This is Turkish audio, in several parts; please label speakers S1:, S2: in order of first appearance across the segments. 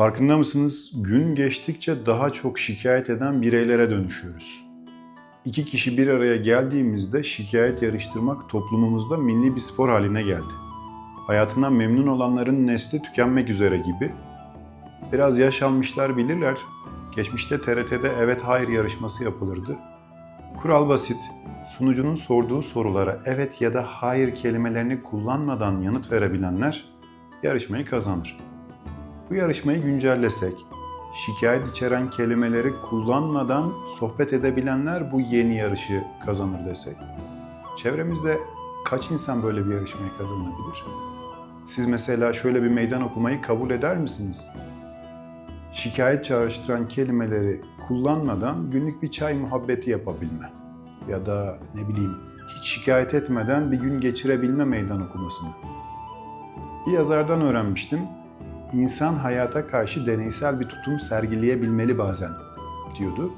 S1: Farkında mısınız? Gün geçtikçe daha çok şikayet eden bireylere dönüşüyoruz. İki kişi bir araya geldiğimizde şikayet yarıştırmak toplumumuzda milli bir spor haline geldi. Hayatından memnun olanların nesli tükenmek üzere gibi. Biraz yaş almışlar bilirler. Geçmişte TRT'de evet hayır yarışması yapılırdı. Kural basit. Sunucunun sorduğu sorulara evet ya da hayır kelimelerini kullanmadan yanıt verebilenler yarışmayı kazanır. Bu yarışmayı güncellesek, şikayet içeren kelimeleri kullanmadan sohbet edebilenler bu yeni yarışı kazanır desek. Çevremizde kaç insan böyle bir yarışmayı kazanabilir? Siz mesela şöyle bir meydan okumayı kabul eder misiniz? Şikayet çağrıştıran kelimeleri kullanmadan günlük bir çay muhabbeti yapabilme ya da ne bileyim hiç şikayet etmeden bir gün geçirebilme meydan okumasını. Bir yazardan öğrenmiştim. İnsan hayata karşı deneysel bir tutum sergileyebilmeli bazen diyordu.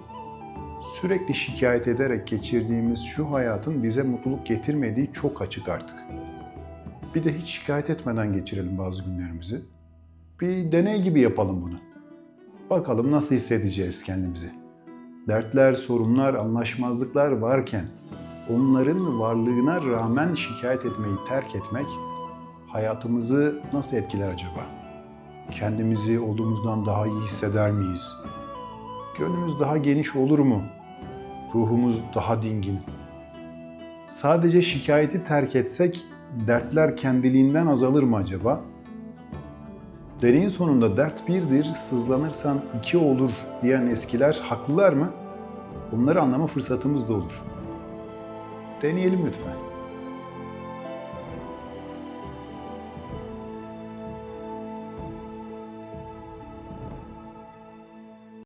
S1: Sürekli şikayet ederek geçirdiğimiz şu hayatın bize mutluluk getirmediği çok açık artık. Bir de hiç şikayet etmeden geçirelim bazı günlerimizi. Bir deney gibi yapalım bunu. Bakalım nasıl hissedeceğiz kendimizi. Dertler, sorunlar, anlaşmazlıklar varken onların varlığına rağmen şikayet etmeyi terk etmek hayatımızı nasıl etkiler acaba? Kendimizi olduğumuzdan daha iyi hisseder miyiz? Gönlümüz daha geniş olur mu? Ruhumuz daha dingin. Sadece şikayeti terk etsek dertler kendiliğinden azalır mı acaba? Deneyin sonunda dert birdir, sızlanırsan iki olur diyen eskiler haklılar mı? Bunları anlama fırsatımız da olur. Deneyelim lütfen.